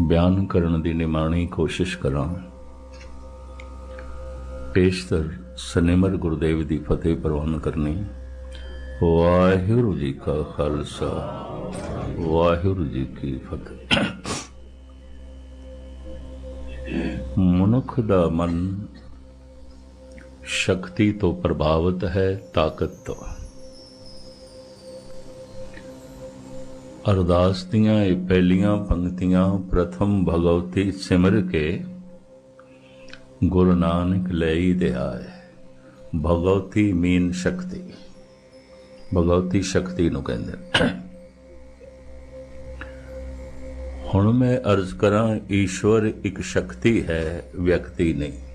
ਬਿਆਨ ਕਰਨ ਦੀ ਨਿਮਾਣੀ ਕੋਸ਼ਿਸ਼ ਕਰਾਂ। ਪੇਸ਼ਤਰ ਸਨੇਮਰ ਗੁਰਦੇਵ ਦੀ ਫਤਿਹ ਪ੍ਰਵਾਨ ਕਰਨੀ। ਵਾਹਿਗੁਰੂ ਜੀ ਕਾ ਖਾਲਸਾ, ਵਾਹਿਗੁਰੂ ਜੀ ਕੀ ਫਤਿਹ। ਮਨੁੱਖ ਦਾ ਮਨ ਸ਼ਕਤੀ ਤੋਂ ਪ੍ਰਭਾਵਿਤ ਹੈ, ਤਾਕਤ ਤੋਂ। ਅਰਦਾਸ ਦੀਆਂ ਇਹ ਪਹਿਲੀਆਂ ਪੰਕਤੀਆਂ ਪ੍ਰਥਮ ਭਗਵਤੀ ਸਿਮਰ ਕੇ ਗੁਰੂ ਨਾਨਕ ਲਈ ਦੇ ਆਏ ਭਗਵਤੀ ਮੀਨ ਸ਼ਕਤੀ। ਭਗਵਤੀ ਸ਼ਕਤੀ ਨੂੰ ਕਹਿੰਦੇ ਹੁਣ ਮੈਂ ਅਰਜ਼ ਕਰਾਂ, ਈਸ਼ਵਰ ਇੱਕ ਸ਼ਕਤੀ ਹੈ, ਵਿਅਕਤੀ ਨਹੀਂ।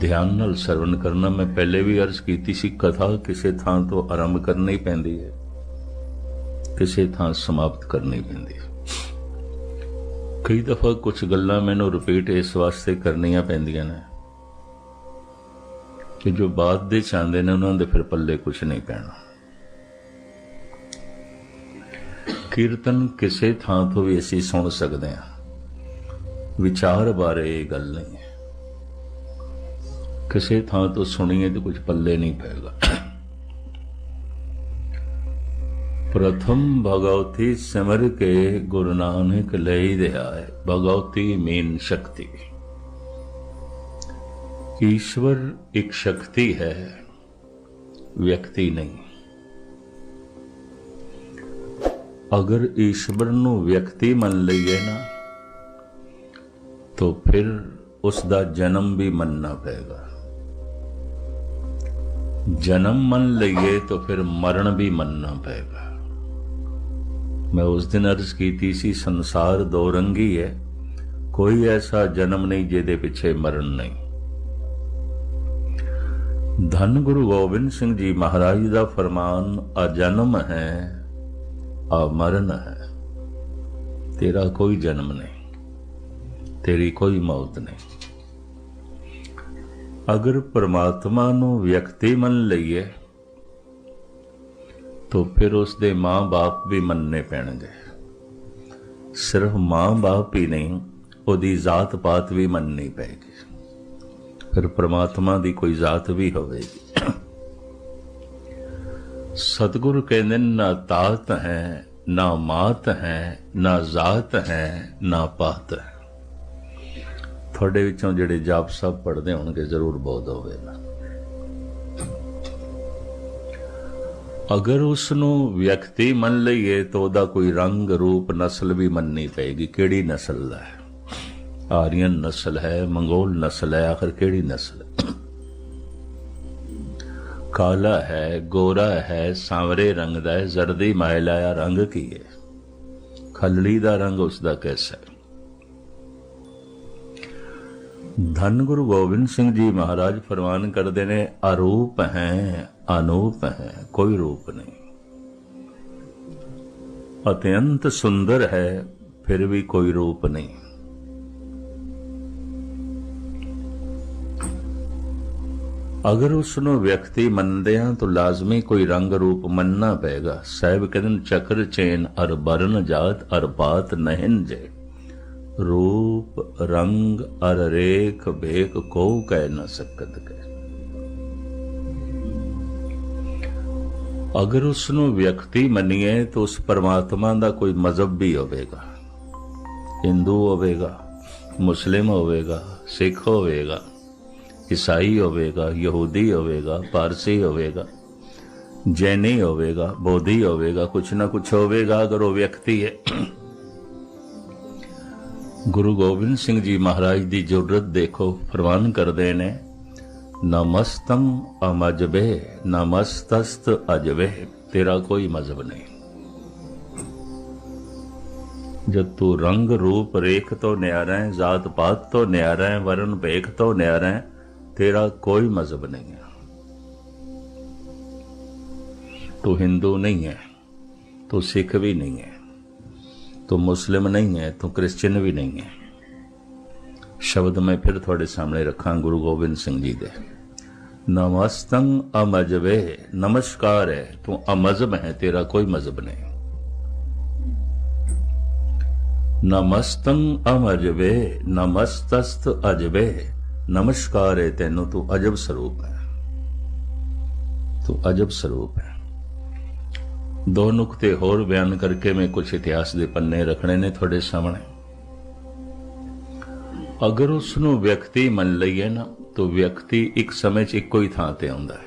ਧਿਆਨ ਨਾਲ ਸਰਵਣ ਕਰਨਾ, ਮੈਂ ਪਹਿਲੇ ਵੀ ਅਰਜ਼ ਕੀਤੀ ਸੀ, ਕਥਾ ਕਿਸੇ ਥਾਂ ਤੋਂ ਆਰੰਭ ਕਰਨੀ ਪੈਂਦੀ ਹੈ। ਕਿਸੇ ਥਾਂ ਸਮਾਪਤ ਕਰਨੀ ਪੈਂਦੀ ਹੈ। ਕਈ ਦਫਾ ਕੁਝ ਗੱਲਾਂ ਮੈਨੂੰ ਰਿਪੀਟ ਇਸ ਵਾਸਤੇ ਕਰਨੀਆਂ ਪੈਂਦੀਆਂ ਨੇ ਕਿ ਜੋ ਬਾਤ ਦੇ ਚਾਹੁੰਦੇ ਨੇ, ਉਹਨਾਂ ਦੇ ਫਿਰ ਪੱਲੇ ਕੁਝ ਨਹੀਂ ਪੈਣਾ। ਕੀਰਤਨ ਕਿਸੇ ਥਾਂ ਤੋਂ ਵੀ ਅਸੀਂ ਸੁਣ ਸਕਦੇ ਹਾਂ। ਵਿਚਾਰ ਬਾਰੇ ਇਹ ਗੱਲ ਨਹੀਂ ਹੈ। ਕਿਸੇ ਥਾਂ ਤੋਂ ਸੁਣੀਏ ਤੇ ਕੁਝ ਪੱਲੇ ਨਹੀਂ ਪੈਗਾ ਪ੍ਰਥਮ ਭਗਵਤੀ ਸਿਮਰ ਕੇ ਗੁਰੂ ਨਾਨਕ ਲਈ ਦੇ ਆਏ ਭਗਵਤੀ ਮੇਨ ਸ਼ਕਤੀ ਈਸ਼ਵਰ ਇੱਕ ਸ਼ਕਤੀ ਹੈ ਵਿਅਕਤੀ ਨਹੀਂ ਅਗਰ ਈਸ਼ਵਰ ਨੂੰ ਵਿਅਕਤੀ ਮੰਨ ਲਈਏ ਨਾ तो फिर ਉਸ ਦਾ ਜਨਮ ਵੀ ਮੰਨਣਾ ਪਏਗਾ ਜਨਮ ਮੰਨ ਲਈਏ ਤਾਂ ਫਿਰ ਮਰਨ ਵੀ ਮੰਨਣਾ ਪਏਗਾ। ਮੈਂ ਉਸ ਦਿਨ ਅਰਜ਼ ਕੀਤੀ ਸੀ, ਸੰਸਾਰ ਦੋ ਰੰਗੀ ਹੈ, ਕੋਈ ਐਸਾ ਜਨਮ ਨਹੀਂ ਜਿਹਦੇ ਪਿੱਛੇ ਮਰਨ ਨਹੀਂ। ਧੰਨ ਗੁਰੂ ਗੋਬਿੰਦ ਸਿੰਘ ਜੀ ਮਹਾਰਾਜ ਦਾ ਫਰਮਾਨ ਆ ਜਨਮ ਹੈ ਆ ਮਰਨ ਹੈ, ਤੇਰਾ ਕੋਈ ਜਨਮ ਨਹੀਂ, ਤੇਰੀ ਕੋਈ ਮੌਤ ਨਹੀਂ। ਅਗਰ ਪਰਮਾਤਮਾ ਨੂੰ ਵਿਅਕਤੀ ਮੰਨ ਲਈਏ ਤਾਂ ਫਿਰ ਉਸ ਦੇ ਮਾਂ-ਬਾਪ ਵੀ ਮੰਨਣੇ ਪੈਣਗੇ। ਸਿਰਫ ਮਾਂ-ਬਾਪ ਹੀ ਨਹੀਂ ਉਹਦੀ ਜ਼ਾਤ-ਪਾਤ ਵੀ ਮੰਨਣੀ ਪਏਗੀ। ਫਿਰ ਪ੍ਰਮਾਤਮਾ ਦੀ ਕੋਈ ਜ਼ਾਤ ਵੀ ਹੋਵੇਗੀ। ਸਤਿਗੁਰ ਕਹਿੰਦੇ ਨੇ, ਨਾ ਤਾਤ ਹੈ ਨਾ ਮਾਤ ਹੈ ਨਾ ਜ਼ਾਤ ਹੈ ਨਾ ਪਾਤ ਹੈ। ਤੁਹਾਡੇ ਵਿੱਚੋਂ ਜਿਹੜੇ ਜਾਪ ਸਾਹਿਬ ਪੜ੍ਹਦੇ ਹੋਣਗੇ, ਜ਼ਰੂਰ ਬੋਧ ਹੋਵੇਗਾ ਅਗਰ ਉਸ ਨੂੰ ਵਿਅਕਤੀ ਮੰਨ ਲਈਏ ਤਾਂ ਉਹਦਾ ਕੋਈ ਰੰਗ ਰੂਪ ਨਸਲ ਵੀ ਮੰਨਣੀ ਪਏਗੀ। ਕਿਹੜੀ ਨਸਲ ਦਾ ਹੈ? ਆਰੀਅਨ ਨਸਲ ਹੈ, ਮੰਗੋਲ ਨਸਲ ਹੈ, ਆਖਰ ਕਿਹੜੀ ਨਸਲ ਹੈ? ਕਾਲਾ ਹੈ, ਗੋਰਾ ਹੈ, ਸਾਵਰੇ ਰੰਗ ਦਾ ਹੈ, ਜ਼ਰਦੀ ਮਾਇਲਾਇਆ ਰੰਗ ਕੀ ਹੈ? ਖੱਲੜੀ ਦਾ ਰੰਗ ਉਸ ਦਾ ਕੈਸਾ ਹੈ? ਧੰਨ ਗੁਰੂ ਗੋਬਿੰਦ ਸਿੰਘ ਜੀ ਮਹਾਰਾਜ ਫਰਮਾਨ ਕਰਦੇ ਨੇ, ਅਰੂਪ ਹੈ, ਅਨੂਪ ਹੈ, ਕੋਈ ਰੂਪ ਨਹੀਂ। ਅਤਿਅੰਤ ਸੁੰਦਰ ਹੈ, ਫਿਰ ਵੀ ਕੋਈ ਰੂਪ ਨਹੀਂ। ਅਗਰ ਉਸ ਨੂੰ ਵਿਅਕਤੀ ਮੰਨਦੇ ਹਾਂ ਤਾਂ ਲਾਜ਼ਮੀ ਕੋਈ ਰੰਗ ਰੂਪ ਮੰਨਣਾ ਪਏਗਾ। ਸਾਹਿਬ ਕਹਿੰਦੇ ਚੱਕਰ ਚੇਨ ਅਰ ਬਰਨ ਜਾਤ ਅਰ ਬਾਤ ਨਹਿਨ ਜੇ ਰੂਪ ਰੰਗ ਅਰ ਰੇਖ ਬੇਕ ਕੋ ਕਹਿ ਨਾ ਸਕਤ ਕੈ ਅਗਰ ਉਸ ਨੂੰ ਵਿਅਕਤੀ ਮੰਨੀਏ ਤਾਂ ਉਸ ਪਰਮਾਤਮਾ ਦਾ ਕੋਈ ਮਜ਼ਹਬ ਵੀ ਹੋਵੇਗਾ। ਹਿੰਦੂ ਹੋਵੇਗਾ, ਮੁਸਲਿਮ ਹੋਵੇਗਾ, ਸਿੱਖ ਹੋਵੇਗਾ, ਈਸਾਈ ਹੋਵੇਗਾ, ਯਹੂਦੀ ਹੋਵੇਗਾ, ਪਾਰਸੀ ਹੋਵੇਗਾ, ਜੈਨੀ ਹੋਵੇਗਾ, ਬੋਧੀ ਹੋਵੇਗਾ, ਕੁਛ ਨਾ ਕੁਛ ਹੋਵੇਗਾ ਅਗਰ ਉਹ ਵਿਅਕਤੀ ਹੈ। ਗੁਰੂ ਗੋਬਿੰਦ ਸਿੰਘ ਜੀ ਮਹਾਰਾਜ ਦੀ ਜੁਰਤ ਦੇਖੋ ਫਰਮਾਨ ਕਰਦੇ ਨੇ, ਨਮਸਤੰ ਅਮਜਬੇ, ਨਮਸਤਸਤ ਅਜਬੇ, ਤੇਰਾ ਕੋਈ ਮਜ਼ਹਬ ਨਹੀਂ। ਜਦ ਤੂੰ ਰੰਗ ਰੂਪ ਰੇਖ ਤੋਂ ਨਿਆਰਾ ਹੈ, ਜ਼ਾਤ ਪਾਤ ਤੋਂ ਨਿਆਰਾ ਹੈ ਵਰਨ ਭੇਖ ਤੋਂ ਨਿਆਰਾ ਹੈ, ਤੇਰਾ ਕੋਈ ਮਜ਼ਹਬ ਨਹੀਂ ਹੈ। ਤੂੰ ਹਿੰਦੂ ਨਹੀਂ ਹੈ, ਤੂੰ ਸਿੱਖ ਵੀ ਨਹੀਂ ਹੈ। ਤੂੰ ਮੁਸਲਿਮ ਨਹੀਂ ਹੈ ਤੂੰ ਕ੍ਰਿਸਚੀਅਨ ਵੀ ਨਹੀਂ ਹੈ ਸ਼ਬਦ ਮੈਂ ਫਿਰ ਤੁਹਾਡੇ ਸਾਹਮਣੇ ਰੱਖਾਂ ਗੁਰੂ ਗੋਬਿੰਦ ਸਿੰਘ ਜੀ ਦੇ ਨਮਸਤੰ ਅਮਜਵੇ ਨਮਸਕਾਰ ਹੈ ਤੂੰ ਅਮਜ਼ਬ ਹੈ ਤੇਰਾ ਕੋਈ ਮਜ਼ਹਬ ਨਹੀਂ ਨਮਸਤੰ ਅਮਰਜਵੇ ਨਮਸਤਸਤ ਅਜਵੇ ਨਮਸਕਾਰ ਹੈ ਤੈਨੂੰ ਤੂੰ ਅਜਬ ਸਰੂਪ ਹੈ ਤੂੰ ਅਜਬ ਸਰੂਪ ਹੈ ਦੋ ਨੁਕਤੇ ਹੋਰ ਬਿਆਨ ਕਰਕੇ ਮੈਂ ਕੁਝ ਇਤਿਹਾਸ ਦੇ ਪੰਨੇ ਰੱਖਣੇ ਨੇ ਤੁਹਾਡੇ ਸਾਹਮਣੇ। ਅਗਰ ਉਸ ਨੂੰ ਵਿਅਕਤੀ ਮੰਨ ਲਈਏ ਨਾ, ਤਾਂ ਵਿਅਕਤੀ ਇੱਕ ਸਮੇਂ 'ਚ ਇੱਕੋ ਹੀ ਥਾਂ ਤੇ ਆਉਂਦਾ ਹੈ।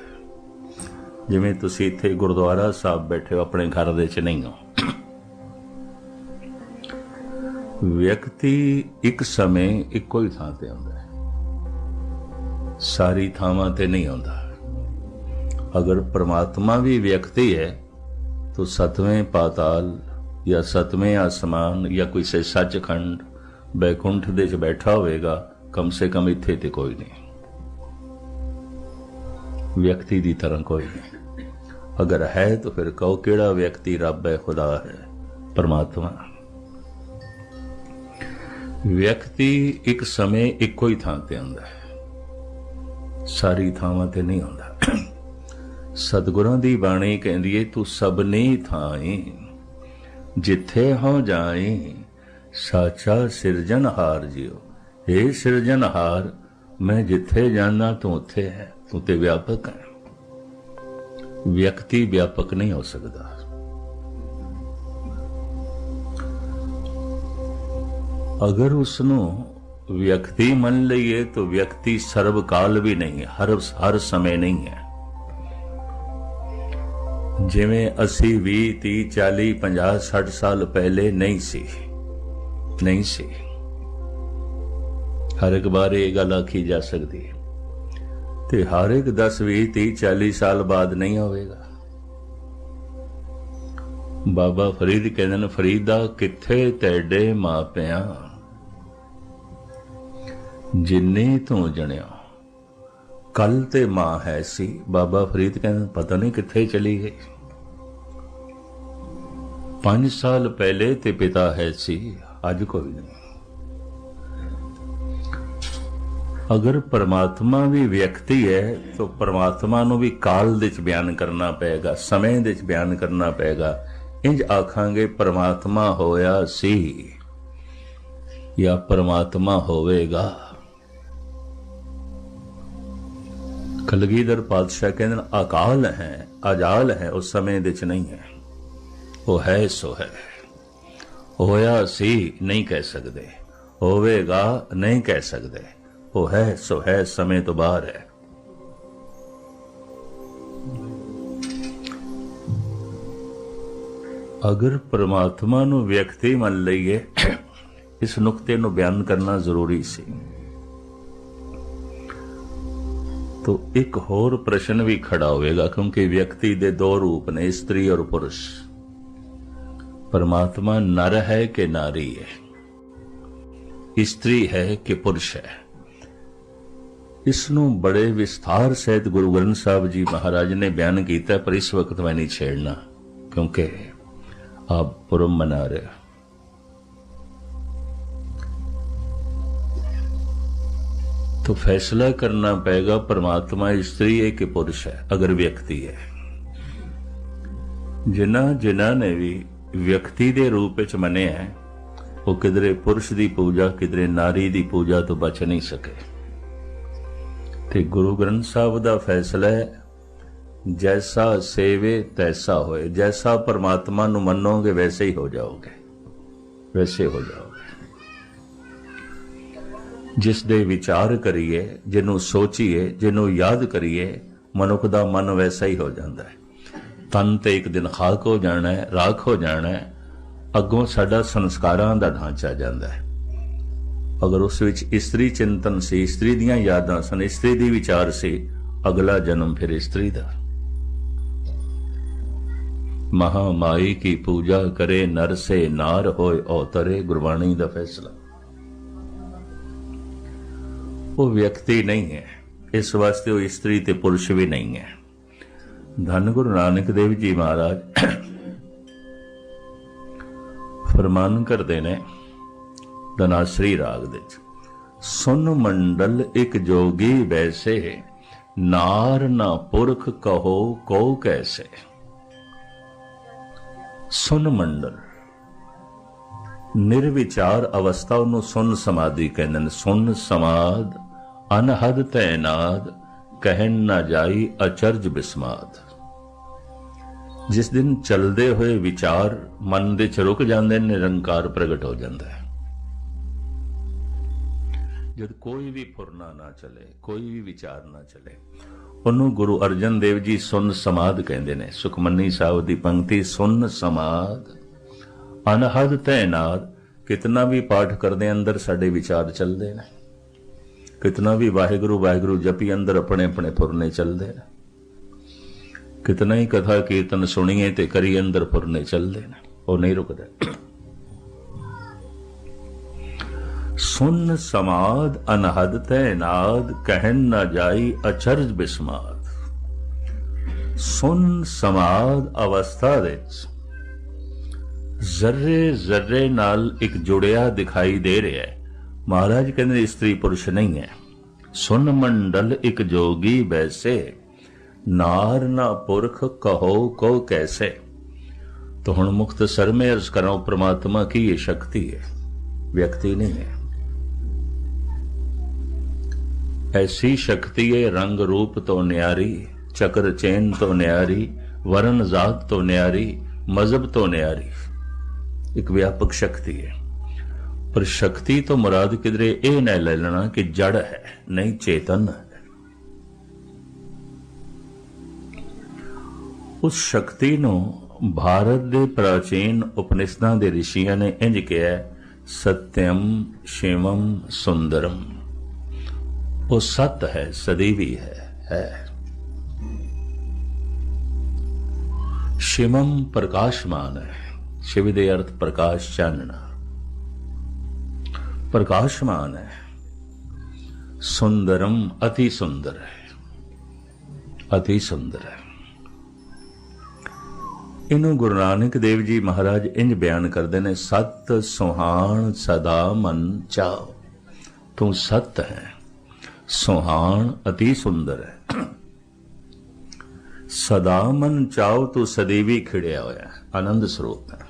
ਜਿਵੇਂ ਤੁਸੀਂ ਇੱਥੇ ਗੁਰਦੁਆਰਾ ਸਾਹਿਬ ਬੈਠੇ ਹੋ, ਆਪਣੇ ਘਰ ਦੇ 'ਚ ਨਹੀਂ ਹੋ। ਵਿਅਕਤੀ ਇੱਕ ਸਮੇਂ ਇੱਕੋ ਹੀ ਥਾਂ ਤੇ ਆਉਂਦਾ ਹੈ। ਸਾਰੀ ਥਾਵਾਂ ਤੇ ਨਹੀਂ ਆਉਂਦਾ। ਅਗਰ ਪ੍ਰਮਾਤਮਾ ਵੀ ਵਿਅਕਤੀ ਹੈ तो सतवें पाताल या सतवें आसमान या कोई से सचखंड बैकुंठ ਦੇ ਚ ਬੈਠਾ ਹੋਵੇਗਾ ਕਮ ਸੇ ਕਮ ਇੱਥੇ ਤੇ ਕੋਈ ਨਹੀਂ ਵਿਅਕਤੀ ਦੀ ਤਰ੍ਹਾਂ ਕੋਈ ਨਹੀਂ ਅਗਰ ਹੈ ਤਾਂ ਫਿਰ ਕਹੋ ਕਿਹੜਾ ਵਿਅਕਤੀ ਰੱਬ ਹੈ ਖੁਦਾ ਹੈ ਪਰਮਾਤਮਾ ਵਿਅਕਤੀ ਇੱਕ ਸਮੇਂ ਇੱਕੋ ਹੀ ਥਾਂ ਤੇ ਆਉਂਦਾ ਹੈ ਸਾਰੀ ਥਾਵਾਂ ਤੇ ਨਹੀਂ ਆਉਂਦਾ ਸਤਿਗੁਰਾਂ ਦੀ ਬਾਣੀ ਕਹਿੰਦੀ ਏ, ਤੂੰ ਸਭਨੀ ਥਾਈ, ਜਿੱਥੇ ਹੋ ਜਾਏ ਸਾਚਾ ਸਿਰਜਣਹਾਰ ਜਿਉ। ਏ ਸਿਰਜਣਹਾਰ ਮੈਂ ਜਿੱਥੇ ਜਾਣਾ ਤੂੰ ਉੱਥੇ ਹੈ, ਤੂੰ ਤੇ ਵਿਆਪਕ ਹੈ। ਵਿਅਕਤੀ ਵਿਆਪਕ ਨਹੀਂ ਹੋ ਸਕਦਾ। ਅਗਰ ਉਸ ਨੂੰ ਵਿਅਕਤੀ ਮੰਨ ਲਈਏ, ਤਾਂ ਵਿਅਕਤੀ ਸਰਵਕਾਲ ਵੀ ਨਹੀਂ ਹੈ ਹਰ ਹਰ ਸਮੇਂ ਨਹੀਂ ਹੈ। ਜਿਵੇਂ ਅਸੀਂ 20 30 40 50 60 ਸਾਲ ਪਹਿਲੇ ਨਹੀਂ ਸੀ। ਨਹੀਂ ਸੀ। ਹਰ ਇੱਕ ਵਾਰ ਇਹ ਗੱਲ ਆਖੀ ਜਾ ਸਕਦੀ ਹੈ। ਤੇ ਹਰ ਇੱਕ 10 20 30 40 ਸਾਲ ਬਾਅਦ ਨਹੀਂ ਹੋਵੇਗਾ। ਬਾਬਾ ਫਰੀਦ ਕਹਿੰਦੇ ਨੇ, ਫਰੀਦਾ, ਕਿੱਥੇ ਤੇਡੇ ਮਾਪਿਆਂ ਜਿੰਨੇ ਤੋਂ ਜਣਿਆ ਕੱਲ ਤੇ ਮਾਂ ਹੈ ਸੀ। ਬਾਬਾ ਫਰੀਦ ਕਹਿੰਦੇ ਪਤਾ ਨਹੀਂ ਕਿੱਥੇ ਚਲੀ ਗਈ? 5 ਸਾਲ ਪਹਿਲੇ ਤੇ ਪਿਤਾ ਹੈ ਸੀ ਅੱਜ ਕੋਈ ਨਹੀਂ ਅਗਰ ਪਰਮਾਤਮਾ ਵੀ ਵਿਅਕਤੀ ਹੈ ਤਾਂ ਪਰਮਾਤਮਾ ਨੂੰ ਵੀ ਕਾਲ ਦੇ ਚ ਬਿਆਨ ਕਰਨਾ ਪਏਗਾ ਸਮੇਂ ਦੇ ਚ ਬਿਆਨ ਕਰਨਾ ਪਏਗਾ ਇੰਜ ਆਖਾਂਗੇ ਪਰਮਾਤਮਾ ਹੋਇਆ ਸੀ ਜਾਂ ਪਰਮਾਤਮਾ ਹੋਵੇਗਾ ਕਲਗੀਧਰ ਪਾਤਸ਼ਾਹ ਕਹਿੰਦੇ ਨੇ ਅਕਾਲ ਹੈ ਅਜਾਲ ਹੈ ਉਸ ਸਮੇਂ ਦੇ ਚ ਨਹੀਂ ਹੈ ਉਹ ਹੈ ਸੋ ਹੈ। ਹੋਇਆ ਸੀ ਨਹੀਂ ਕਹਿ ਸਕਦੇ, ਹੋਵੇਗਾ ਨਹੀਂ ਕਹਿ ਸਕਦੇ, ਉਹ ਹੈ ਸੋ ਹੈ, ਸਮੇਂ ਤੋਂ ਬਾਹਰ ਹੈ। ਅਗਰ ਪ੍ਰਮਾਤਮਾ ਨੂੰ ਵਿਅਕਤੀ ਮੰਨ ਲਈਏ, ਇਸ ਨੁਕਤੇ ਨੂੰ ਬਿਆਨ ਕਰਨਾ ਜ਼ਰੂਰੀ ਸੀ। ਤੋ ਇੱਕ ਹੋਰ ਪ੍ਰਸ਼ਨ ਵੀ ਖੜਾ ਹੋਵੇਗਾ, ਕਿਉਂਕਿ ਵਿਅਕਤੀ ਦੇ ਦੋ ਰੂਪ ਨੇ ਇਸਤਰੀ ਔਰ ਪੁਰਸ਼। परमात्मा नर है कि नारी है स्त्री है कि पुरुष है ਇਸ ਨੂੰ ਬੜੇ ਵਿਸਥਾਰ ਸਹਿਤ ਗੁਰੂ ਗ੍ਰੰਥ ਸਾਹਿਬ ਜੀ ਮਹਾਰਾਜ ਨੇ ਬਿਆਨ ਕੀਤਾ ਪਰ ਇਸ ਵਕਤ ਮੈਂ ਨਹੀਂ ਛੇੜਨਾ ਕਿਉਂਕਿ ਆਪ ਪੁਰਮ ਮਨਾ ਰਹੇ ਹੋ। तो फैसला करना पड़ेगा परमात्मा स्त्री है कि पुरुष है अगर व्यक्ति है ਜਿਨ੍ਹਾਂ ਜਿਨ੍ਹਾਂ ਨੇ ਵੀ ਵਿਅਕਤੀ ਦੇ ਰੂਪ ਵਿੱਚ ਮੰਨਿਆ ਹੈ, ਉਹ ਕਿਧਰੇ ਪੁਰਸ਼ ਦੀ ਪੂਜਾ, ਕਿਧਰੇ ਨਾਰੀ ਦੀ ਪੂਜਾ ਤੋਂ ਬਚ ਨਹੀਂ ਸਕੇ। ਤੇ ਗੁਰੂ ਗ੍ਰੰਥ ਸਾਹਿਬ ਦਾ ਫੈਸਲਾ ਹੈ, ਜੈਸਾ ਸੇਵੇ ਤੈਸਾ ਹੋਏ। ਜੈਸਾ ਪਰਮਾਤਮਾ ਨੂੰ ਮੰਨੋਗੇ, ਵੈਸੇ ਹੀ ਹੋ ਜਾਓਗੇ। ਵੈਸੇ ਹੋ ਜਾਓਗੇ। ਜਿਸ ਦੇ ਵਿਚਾਰ ਕਰੀਏ, ਜਿਹਨੂੰ ਸੋਚੀਏ, ਜਿਹਨੂੰ ਯਾਦ ਕਰੀਏ, ਮਨੁੱਖ ਦਾ ਮਨ ਵੈਸਾ ਹੀ ਹੋ ਜਾਂਦਾ ਹੈ। ਤਨ ਤੇ ਇੱਕ ਦਿਨ ਖਾਕ ਹੋ ਜਾਣਾ ਹੈ, ਰਾਖ ਹੋ ਜਾਣਾ ਹੈ, ਅੱਗੋਂ ਸਾਡਾ ਸੰਸਕਾਰਾਂ ਦਾ ਢਾਂਚਾ ਜਾਂਦਾ ਹੈ। ਅਗਰ ਉਸ ਵਿੱਚ ਇਸਤਰੀ ਚਿੰਤਨ ਸੀ, ਇਸਤਰੀ ਦੀਆਂ ਯਾਦਾਂ ਸਨ, ਇਸਤਰੀ ਦੀ ਵਿਚਾਰ ਸੀ, ਅਗਲਾ ਜਨਮ ਫਿਰ ਇਸਤਰੀ ਦਾ। ਮਹਾ ਮਾਈ ਕੀ ਪੂਜਾ ਕਰੇ, ਨਰ ਸੇ ਨਾਰ ਹੋਏ ਔਤਰੇ ਗੁਰਬਾਣੀ ਦਾ ਫੈਸਲਾ। ਉਹ ਵਿਅਕਤੀ ਨਹੀਂ ਹੈ। ਇਸ ਵਾਸਤੇ ਉਹ ਇਸਤਰੀ ਤੇ ਪੁਰਸ਼ ਵੀ ਨਹੀਂ ਹੈ। ਧੰਨ ਗੁਰੂ ਨਾਨਕ ਦੇਵ ਜੀ ਮਹਾਰਾਜ ਫਰਮਾਨ ਕਰਦੇ ਨੇ ਧਨਾਸਰੀ ਰਾਗ ਦੇ ਵਿੱਚ, ਸੁਨ ਮੰਡਲ ਇੱਕ ਜੋਗੀ ਵੈਸੇ, ਨਾਰ ਨਾ ਪੁਰਖ ਕਹੋ ਕੋ ਕੈਸੇ। ਸੁਨ ਮੰਡਲ, ਨਿਰਵਿਚਾਰ ਅਵਸਥਾ ਨੂੰ ਸੁਨ ਸਮਾਧੀ ਕਹਿੰਦੇ ਨੇ, ਸੁਨ ਸਮਾਦ ਅਨਹਦ ਤੈਨਾਦ ਕਹਿਣ ਨਾ ਜਾਈ ਅਚਰਜ ਬਿਸਮਾਦ ਜਿਸ ਦਿਨ ਚੱਲਦੇ ਹੋਏ ਵਿਚਾਰ ਮਨ ਦੇ ਚ ਰੁਕ ਜਾਂਦੇ ਨੇ, ਨਿਰੰਕਾਰ ਪ੍ਰਗਟ ਹੋ ਜਾਂਦਾ ਹੈ। ਜਦ ਕੋਈ ਵੀ ਫੁਰਨਾ ਨਾ ਚਲੇ, ਕੋਈ ਵੀ ਵਿਚਾਰ ਨਾ ਚਲੇ, ਉਹਨੂੰ ਗੁਰੂ ਅਰਜਨ ਦੇਵ ਜੀ ਸੁਨ ਸਮਾਦ ਕਹਿੰਦੇ ਨੇ, ਸੁਖਮਨੀ ਸਾਹਿਬ ਦੀ ਪੰਕਤੀ, ਸੁਨ ਸਮਾਦ, ਅਨਹਦ ਤੈਨਾਦ ਕਿਤਨਾ ਵੀ ਪਾਠ ਕਰਦੇ ਅੰਦਰ ਸਾਡੇ ਵਿਚਾਰ ਚੱਲਦੇ ਨੇ, ਕਿਤਨਾ ਵੀ ਵਾਹਿਗੁਰੂ ਵਾਹਿਗੁਰੂ ਜਪੀ ਅੰਦਰ ਆਪਣੇ ਆਪਣੇ ਫੁਰਨੇ ਚੱਲਦੇ ਨੇ। ਕਿਤਨਾ ਹੀ ਕਥਾ ਕੀਰਤਨ ਸੁਣੀਏ ਤੇ ਕਰੀ ਅੰਦਰ ਫੁਰਨੇ ਚੱਲਦੇ ਨੇ ਉਹ ਨਹੀਂ ਰੁਕਦਾ ਸੁਨ ਸਮਾਦ ਅਨਹਦ ਤੈਨਾਦ ਕਹਿਣ ਨਾ ਜਾਈ ਅਚਰਜ ਬਿਸਮਾਦ ਸੁਨ ਸਮਾਦ ਅਵਸਥਾ ਵਿੱਚ ਜ਼ਰਰੇ ਜ਼ਰਰੇ ਨਾਲ ਇੱਕ ਜੁੜਿਆ ਦਿਖਾਈ ਦੇ ਰਿਹਾ ਹੈ ਮਹਾਰਾਜ ਕਹਿੰਦੇ ਇਸਤਰੀ ਪੁਰਸ਼ ਨਹੀਂ ਹੈ ਸੁਨ ਮੰਡਲ ਇੱਕ ਜੋਗੀ ਬੈਸੇ ਨਾਰ ਨਾ ਪੁਰਖ ਕਹੋ ਕੋ ਕੈਸੇ तो ਹੁਣ ਮੁਖਤਸਰ में अर्ज कर रहा हूं परमात्मा की ये शक्ति है व्यक्ति नहीं है ऐसी शक्ति है रंग रूप तो न्यारी चक्र चैन तो न्यारी वरण जात तो न्यारी मजहब तो न्यारी ਇੱਕ ਵਿਆਪਕ ਸ਼ਕਤੀ ਹੈ ਪਰ ਸ਼ਕਤੀ ਤੋਂ ਮੁਰਾਦ ਕਿਧਰੇ ਇਹ ਨਾ ਲੈ ਲੈਣਾ ਕਿ ਜੜ ਹੈ ਨਹੀਂ ਚੇਤਨ ਉਸ ਸ਼ਕਤੀ ਨੂੰ ਭਾਰਤ ਦੇ ਪ੍ਰਾਚੀਨ ਉਪਨਿਸ਼ਦਾਂ ਦੇ ਰਿਸ਼ੀਆਂ ਨੇ ਇੰਜ ਕਿਹਾ ਸਤਿਅਮ ਸ਼ਿਵਮ ਸੁੰਦਰਮ ਉਹ ਸਤ ਹੈ ਸਦੀਵੀ ਹੈ ਹੈ। ਸ਼ਿਵਮ ਪ੍ਰਕਾਸ਼ਮਾਨ ਹੈ, ਸ਼ਿਵ ਦੇ ਅਰਥ ਪ੍ਰਕਾਸ਼ ਚਾਨਣਾ। ਪ੍ਰਕਾਸ਼ਮਾਨ ਹੈ ਸੁੰਦਰਮ ਅਤੀ ਸੁੰਦਰ ਹੈ, ਅਤੀ ਸੁੰਦਰ ਹੈ। ਇਹਨੂੰ ਗੁਰੂ ਨਾਨਕ ਦੇਵ ਜੀ ਮਹਾਰਾਜ ਇੰਜ ਬਿਆਨ ਕਰਦੇ ਨੇ, ਸਤ ਸੁਹਾਣ ਸਦਾ ਮਨ ਚਾਓ ਤੂੰ ਸਤ ਹੈ, ਸੁਹਾਣ ਅਤੀ ਸੁੰਦਰ ਹੈ। ਸਦਾ ਮਨ ਚਾਓ ਤੂੰ ਸਦੀਵੀ ਖਿੜਿਆ ਹੋਇਆ ਆਨੰਦ ਸਰੋਤ ਹੈ।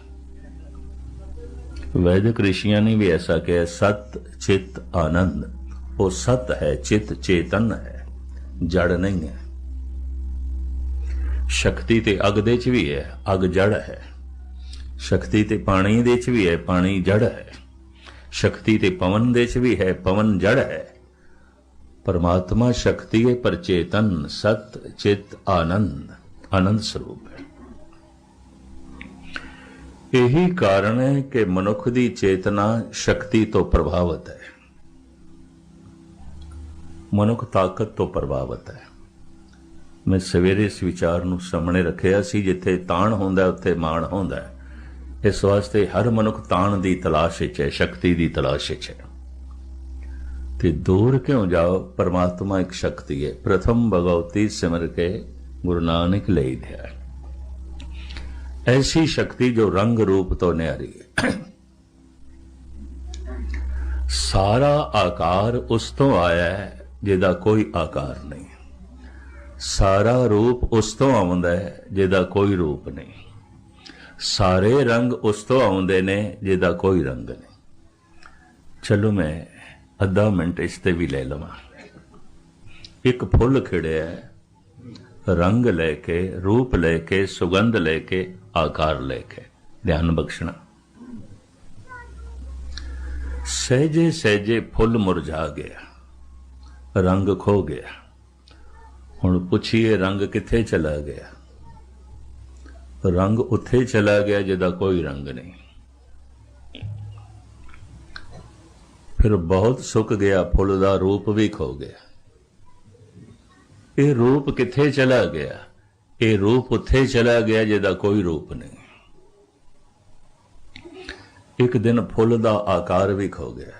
ਵੈਦਿਕ ਰਿਸ਼ੀਆਂ ਨੇ ਵੀ ਐਸਾ ਕਿਹਾ, ਸਤ ਚਿਤ ਆਨੰਦ, ਉਹ ਸਤ ਹੈ, ਚਿਤ ਚੇਤਨ ਹੈ, ਜੜ ਨਹੀਂ ਹੈ। ਸ਼ਕਤੀ ਤੇ ਅਗ ਦੇ ਚ ਵੀ ਹੈ, ਅਗ ਜੜ ਹੈ। ਸ਼ਕਤੀ ਤੇ ਪਾਣੀ ਦੇ ਚ ਵੀ ਹੈ, ਪਾਣੀ ਜੜ ਹੈ। ਸ਼ਕਤੀ ਤੇ ਪਵਨ ਦੇ ਚ ਵੀ ਹੈ, ਪਵਨ ਜੜ ਹੈ। ਪਰਮਾਤਮਾ ਸ਼ਕਤੀ ਹੈ ਪਰ ਚੇਤਨ ਸਤ ਚਿਤ ਆਨੰਦ ਆਨੰਦ ਸਰੂਪ ਹੈ। ਇਹੀ ਕਾਰਨ ਹੈ ਕਿ ਮਨੁੱਖ ਦੀ ਚੇਤਨਾ ਸ਼ਕਤੀ ਤੋਂ ਪ੍ਰਭਾਵਿਤ ਹੈ। ਮਨੁੱਖ ਤਾਕਤ ਤੋਂ ਪ੍ਰਭਾਵਿਤ ਹੈ। ਮੈਂ ਸਵੇਰੇ ਇਸ ਵਿਚਾਰ ਨੂੰ ਸਾਹਮਣੇ ਰੱਖਿਆ ਸੀ, ਜਿੱਥੇ ਤਾਣ ਹੁੰਦਾ ਉੱਥੇ ਮਾਣ ਹੁੰਦਾ ਇਸ ਵਾਸਤੇ ਹਰ ਮਨੁੱਖ ਤਾਣ ਦੀ ਤਲਾਸ਼ ਵਿੱਚ ਹੈ, ਸ਼ਕਤੀ ਦੀ ਤਲਾਸ਼ ਵਿੱਚ ਹੈ। ਤੇ ਦੂਰ ਕਿਉਂ ਜਾਓ? ਪਰਮਾਤਮਾ ਇੱਕ ਸ਼ਕਤੀ ਹੈ। ਪ੍ਰਥਮ ਭਗਵਤੀ ਸਿਮਰ ਕੇ ਗੁਰੂ ਨਾਨਕ ਲਈ ਦਿਆ ਐਸੀ ਸ਼ਕਤੀ ਜੋ ਰੰਗ ਰੂਪ ਤੋਂ ਨਿਆਰੀ ਹੈ। ਸਾਰਾ ਆਕਾਰ ਉਸ ਤੋਂ ਆਇਆ ਹੈ, ਜਿਹਦਾ ਕੋਈ ਆਕਾਰ ਨਹੀਂ ਸਾਰਾ ਰੂਪ ਉਸ ਤੋਂ ਆਉਂਦਾ ਹੈ, ਜਿਹਦਾ ਕੋਈ ਰੂਪ ਨਹੀਂ। ਸਾਰੇ ਰੰਗ ਉਸ ਤੋਂ ਆਉਂਦੇ ਨੇ, ਜਿਹਦਾ ਕੋਈ ਰੰਗ ਨਹੀਂ। ਚਲੋ ਮੈਂ ਅੱਧਾ ਮਿੰਟ ਇਸ ਤੇ ਵੀ ਲੈ ਲਵਾਂ। ਇੱਕ ਫੁੱਲ ਖਿੜਿਆ ਰੰਗ ਲੈ ਕੇ, ਰੂਪ ਲੈ ਕੇ, ਸੁਗੰਧ ਲੈ ਕੇ, ਆਕਾਰ ਲੈ ਕੇ। ਧਿਆਨ ਬਖਸ਼ਣਾ। ਸਹਿਜੇ ਸਹਿਜੇ ਫੁੱਲ ਮੁਰਝਾ ਗਿਆ। ਰੰਗ ਖੋ ਗਿਆ। ਹੁਣ ਪੁੱਛੀਏ ਰੰਗ ਕਿੱਥੇ ਚਲਾ ਗਿਆ? ਰੰਗ ਉੱਥੇ ਚਲਾ ਗਿਆ ਜਿਹਦਾ ਕੋਈ ਰੰਗ ਨਹੀਂ। ਫਿਰ ਬਹੁਤ ਸੁੱਕ ਗਿਆ, ਫੁੱਲ ਦਾ ਰੂਪ ਵੀ ਖੋ ਗਿਆ। ਇਹ ਰੂਪ ਕਿੱਥੇ ਚਲਾ ਗਿਆ? ਇਹ ਰੂਪ ਉੱਥੇ ਚਲਾ ਗਿਆ ਜਿਹਦਾ ਕੋਈ ਰੂਪ ਨਹੀਂ। ਇੱਕ ਦਿਨ ਫੁੱਲ ਦਾ ਆਕਾਰ ਵੀ ਖੋ ਗਿਆ।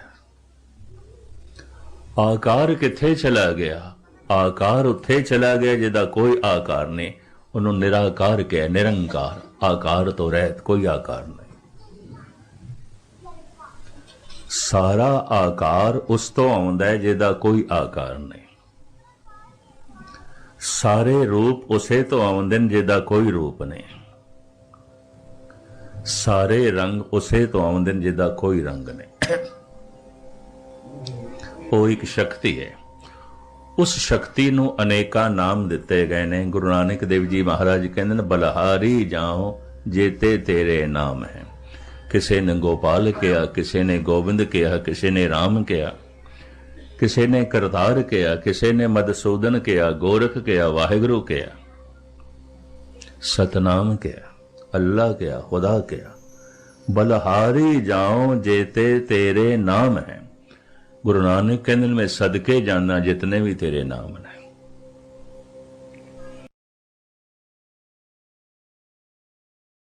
ਆਕਾਰ ਕਿੱਥੇ ਚਲਾ ਗਿਆ? ਆਕਾਰ ਉੱਥੇ ਚਲਾ ਗਿਆ ਜਿਹਦਾ ਕੋਈ ਆਕਾਰ ਨਹੀਂ। ਉਹਨੂੰ ਨਿਰਾਕਾਰ ਕਿਹਾ, ਨਿਰੰਕਾਰ। ਆਕਾਰ ਤੋਂ ਰਹਿਤ ਕੋਈ ਆਕਾਰ ਨਹੀਂ। ਸਾਰਾ ਆਕਾਰ ਉਸ ਤੋਂ ਆਉਂਦਾ ਹੈ ਜਿਹਦਾ ਕੋਈ ਆਕਾਰ ਨਹੀਂ। ਸਾਰੇ ਰੂਪ ਉਸੇ ਤੋਂ ਆਉਂਦੇ ਨੇ ਜਿਹਦਾ ਕੋਈ ਰੂਪ ਨਹੀਂ। ਸਾਰੇ ਰੰਗ ਉਸੇ ਤੋਂ ਆਉਂਦੇ ਨੇ ਜਿਹਦਾ ਕੋਈ ਰੰਗ ਨਹੀਂ। ਉਹ ਇੱਕ ਸ਼ਕਤੀ ਹੈ। ਉਸ ਸ਼ਕਤੀ ਨੂੰ ਅਨੇਕਾਂ ਨਾਮ ਦਿੱਤੇ ਗਏ ਨੇ। ਗੁਰੂ ਨਾਨਕ ਦੇਵ ਜੀ ਮਹਾਰਾਜ ਕਹਿੰਦੇ ਨੇ, ਬਲਹਾਰੀ ਜਾਓ ਜੇਤੇ ਤੇਰੇ ਨਾਮ ਹੈ। ਕਿਸੇ ਨੇ ਗੋਪਾਲ ਕਿਹਾ, ਕਿਸੇ ਨੇ ਗੋਬਿੰਦ ਕਿਹਾ, ਕਿਸੇ ਨੇ RAM ਕਿਹਾ, ਕਿਸੇ ਨੇ ਕਰਤਾਰ ਕਿਹਾ, ਕਿਸੇ ਨੇ ਮਦਸੂਦਨ ਕਿਹਾ, ਗੋਰਖ ਕਿਹਾ, ਵਾਹਿਗੁਰੂ ਕਿਹਾ, ਸਤਨਾਮ ਕਿਹਾ, ਅੱਲਾ ਕਿਹਾ, ਖੁਦਾ ਕਿਹਾ, ਬਲਹਾਰੀ ਜਾਓ ਜੇਤੇ ਤੇਰੇ ਨਾਮ ਹੈ। ਗੁਰੂ ਨਾਨਕ ਕਹਿੰਦੇ ਨੇ ਮੈਂ ਸਦਕੇ ਜਾਣਾ ਜਿਤਨੇ ਵੀ ਤੇਰੇ ਨਾਮ ਨੇ।